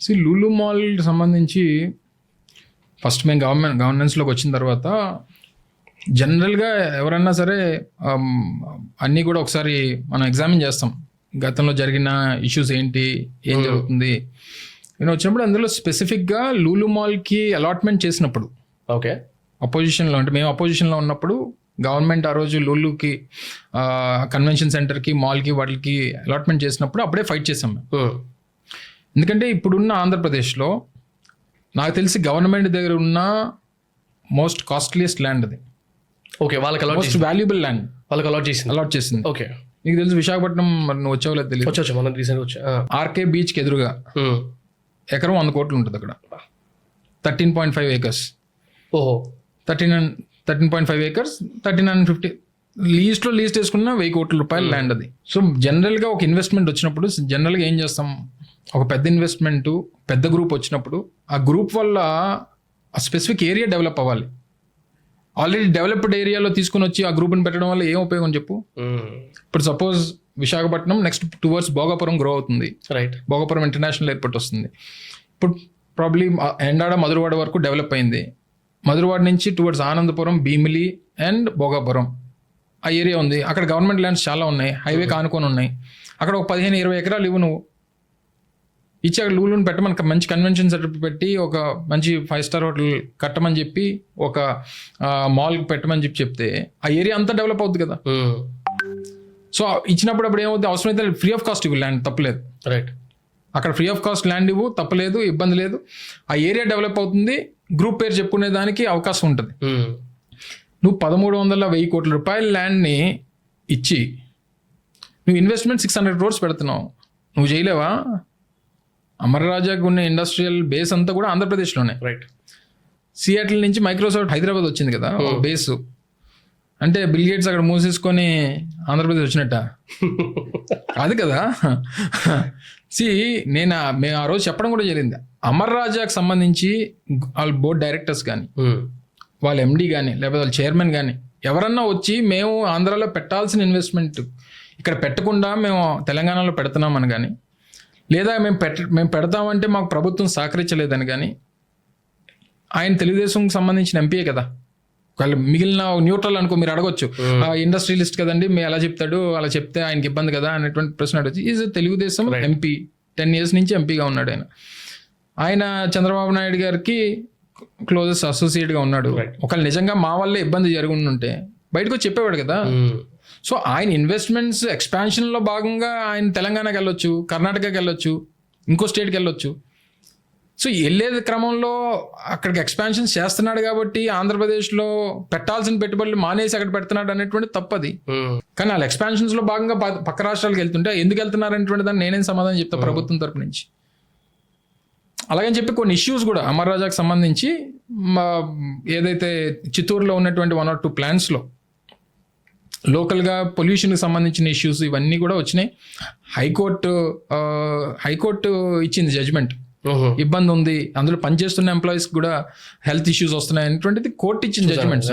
C Lulu mall సంబంధించి first మేము government గవర్నెన్స్లోకి వచ్చిన తర్వాత జనరల్గా ఎవరన్నా సరే ఆమ్, అన్నీ కూడా ఒకసారి మనం ఎగ్జామిన్ చేస్తాం. గతంలో జరిగిన ఇష్యూస్ ఏంటి ఏం జరుగుతుంది? నేను వచ్చినప్పుడు అందులో స్పెసిఫిక్గా లూలు మాల్కి అలాట్మెంట్ చేసినప్పుడు ఓకే అపోజిషన్లో అంటే మేము అపోజిషన్లో ఉన్నప్పుడు గవర్నమెంట్ ఆ రోజు లూలుకి కన్వెన్షన్ సెంటర్కి మాల్కి వాటికి అలాట్మెంట్ చేసినప్పుడు అప్పుడే ఫైట్ చేసాం మేము. ఎందుకంటే ఇప్పుడున్న ఆంధ్రప్రదేశ్లో నాకు తెలిసి గవర్నమెంట్ దగ్గర ఉన్న మోస్ట్ కాస్ట్లీయెస్ట్ ల్యాండ్ అది. ఓకే వాళ్ళకి అలాట్ మోస్ట్ వాల్యుబుల్ ల్యాండ్ వాళ్ళకి అలాట్ చేసింది. అలాట్ చేసింది. ఓకే. నీకు తెలుసు విశాఖపట్నం మరి నువ్వు వచ్చావు లేదు తెలియదు. వచ్చి మనం రీసెంట్ వచ్చా. ఆర్కే బీచ్కి ఎదురుగా. ఎకరం వంద కోట్లు ఉంటుంది అక్కడ. థర్టీన్ పాయింట్ ఫైవ్ ఏకర్స్ ఓహో. Thirteen thirteen point five acres thirteen hundred fifty లీస్ట్లో lease వేసుకున్న వెయ్యి కోట్ల రూపాయల ల్యాండ్ అది. సో జనరల్గా ఒక ఇన్వెస్ట్మెంట్ వచ్చినప్పుడు జనరల్గా ఏం చేస్తాం? ఒక పెద్ద ఇన్వెస్ట్మెంట్ పెద్ద గ్రూప్ వచ్చినప్పుడు ఆ గ్రూప్ వల్ల ఆ స్పెసిఫిక్ ఏరియా డెవలప్ అవ్వాలి. ఆల్రెడీ డెవలప్డ్ ఏరియాలో తీసుకుని వచ్చి ఆ గ్రూప్ని పెట్టడం వల్ల ఏం ఉపయోగం చెప్పు. ఇప్పుడు suppose Visakhapatnam next towards Bhogapuram grow అవుతుంది. రైట్ భోగాపురం ఇంటర్నేషనల్ ఎయిర్పోర్ట్ వస్తుంది. ఇప్పుడు ప్రాబ్లీ ఎండాడ మధురవాడ వరకు డెవలప్ అయింది. మధురవాడ నుంచి టువర్డ్స్ ఆనందపురం భీమిలి అండ్ భోగాపురం. ఆ ఏరియా ఉంది. అక్కడ గవర్నమెంట్ ల్యాండ్స్ చాలా ఉన్నాయి. హైవే కానుకొని ఉన్నాయి. అక్కడ ఒక పదిహేను ఇరవై ఎకరాలు ఇవ్వు నువ్వు. ఇచ్చి అక్కడ లూలుని పెట్టమని మంచి కన్వెన్షన్ సెటప్ పెట్టి ఒక మంచి ఫైవ్ స్టార్ హోటల్ కట్టమని చెప్పి ఒక మాల్ పెట్టమని చెప్పి చెప్తే ఆ ఏరియా అంతా డెవలప్ అవుతుంది కదా. సో ఇచ్చినప్పుడు అప్పుడు ఏమవుతుంది అవసరమైతే ఫ్రీ ఆఫ్ కాస్ట్ ఇవ్వు ల్యాండ్ తప్పలేదు. రైట్ అక్కడ ఫ్రీ ఆఫ్ కాస్ట్ ల్యాండ్ ఇవ్వు తప్పలేదు ఇబ్బంది లేదు. ఆ ఏరియా డెవలప్ అవుతుంది గ్రూప్ పేరు చెప్పుకునే దానికి అవకాశం ఉంటుంది. నువ్వు పదమూడు వందల వెయ్యి కోట్ల రూపాయల ల్యాండ్ని ఇచ్చి నువ్వు ఇన్వెస్ట్మెంట్ సిక్స్ హండ్రెడ్ క్రోర్స్ పెడుతున్నావు. నువ్వు చేయలేవా? అమరరాజాకు ఉన్న ఇండస్ట్రియల్ బేస్ అంతా కూడా ఆంధ్రప్రదేశ్లోనే. రైట్ సియాటిల్ నుంచి మైక్రోసాఫ్ట్ హైదరాబాద్ వచ్చింది కదా బేస్ అంటే బిల్ గేట్స్ అక్కడ మూసేసుకొని ఆంధ్రప్రదేశ్ వచ్చినట్ట? కాదు కదా. సి నేను మేము ఆ రోజు చెప్పడం కూడా జరిగింది. అమర్ రాజాకి సంబంధించి వాళ్ళ బోర్డ్ డైరెక్టర్స్ కానీ. వాళ్ళ ఎండి కానీ లేకపోతే వాళ్ళ చైర్మన్ కానీ ఎవరన్నా వచ్చి మేము ఆంధ్రాలో పెట్టాల్సిన ఇన్వెస్ట్మెంట్ ఇక్కడ పెట్టకుండా మేము తెలంగాణలో పెడుతున్నామని కానీ లేదా మేము పెట్ట మేము పెడతామంటే మాకు ప్రభుత్వం సహకరించలేదని కానీ ఆయన తెలుగుదేశంకి సంబంధించిన ఎంపీయే కదా. వాళ్ళు మిగిలిన న్యూట్రల్ అనుకో మీరు అడగొచ్చు. ఇండస్ట్రియలిస్ట్ కదండి మీ ఎలా చెప్తాడు అలా చెప్తే ఆయనకి ఇబ్బంది కదా అనేటువంటి ప్రశ్న అడగచ్చు is Telugu Desam MP. Ten years నుంచి ఎంపీగా ఉన్నాడు ఆయన. ఆయన చంద్రబాబు నాయుడు గారికి క్లోజెస్ట్ అసోసియేట్గా ఉన్నాడు. ఒకవేళ నిజంగా మా వల్లే ఇబ్బంది జరిగి ఉంటే బయటకు వచ్చి చెప్పేవాడు కదా. సో ఆయన ఇన్వెస్ట్మెంట్స్ ఎక్స్పాన్షన్లో భాగంగా ఆయన తెలంగాణకి వెళ్ళొచ్చు కర్ణాటకకి వెళ్ళొచ్చు ఇంకో స్టేట్కి వెళ్ళొచ్చు. సో వెళ్ళే క్రమంలో అక్కడికి ఎక్స్పాన్షన్స్ చేస్తున్నాడు కాబట్టి ఆంధ్రప్రదేశ్లో పెట్టాల్సిన పెట్టుబడులు మానేసి అక్కడ పెడుతున్నాడు అనేటువంటి తప్పది. కానీ వాళ్ళ ఎక్స్పాన్షన్స్లో భాగంగా పక్క రాష్ట్రాలకు వెళ్తుంటే ఎందుకు వెళ్తున్నారు అనేటువంటి దాన్ని నేనేం సమాధానం చెప్తా ప్రభుత్వం తరపు నుంచి. అలాగని చెప్పి కొన్ని ఇష్యూస్ కూడా అమర్ రాజాకి సంబంధించి ఏదైతే చిత్తూరులో ఉన్నటువంటి వన్ ఆర్ టూ ప్లాన్స్లో లోకల్గా పొల్యూషన్కి సంబంధించిన ఇష్యూస్ ఇవన్నీ కూడా వచ్చినాయి. హైకోర్టు హైకోర్టు ఇచ్చింది జడ్జ్మెంట్. ఇబ్బంది ఉంది అందులో పనిచేస్తున్న ఎంప్లాయీస్ కూడా హెల్త్ ఇష్యూస్ వస్తున్నాయి అనేటువంటిది కోర్టు ఇచ్చిన జడ్జ్మెంట్స్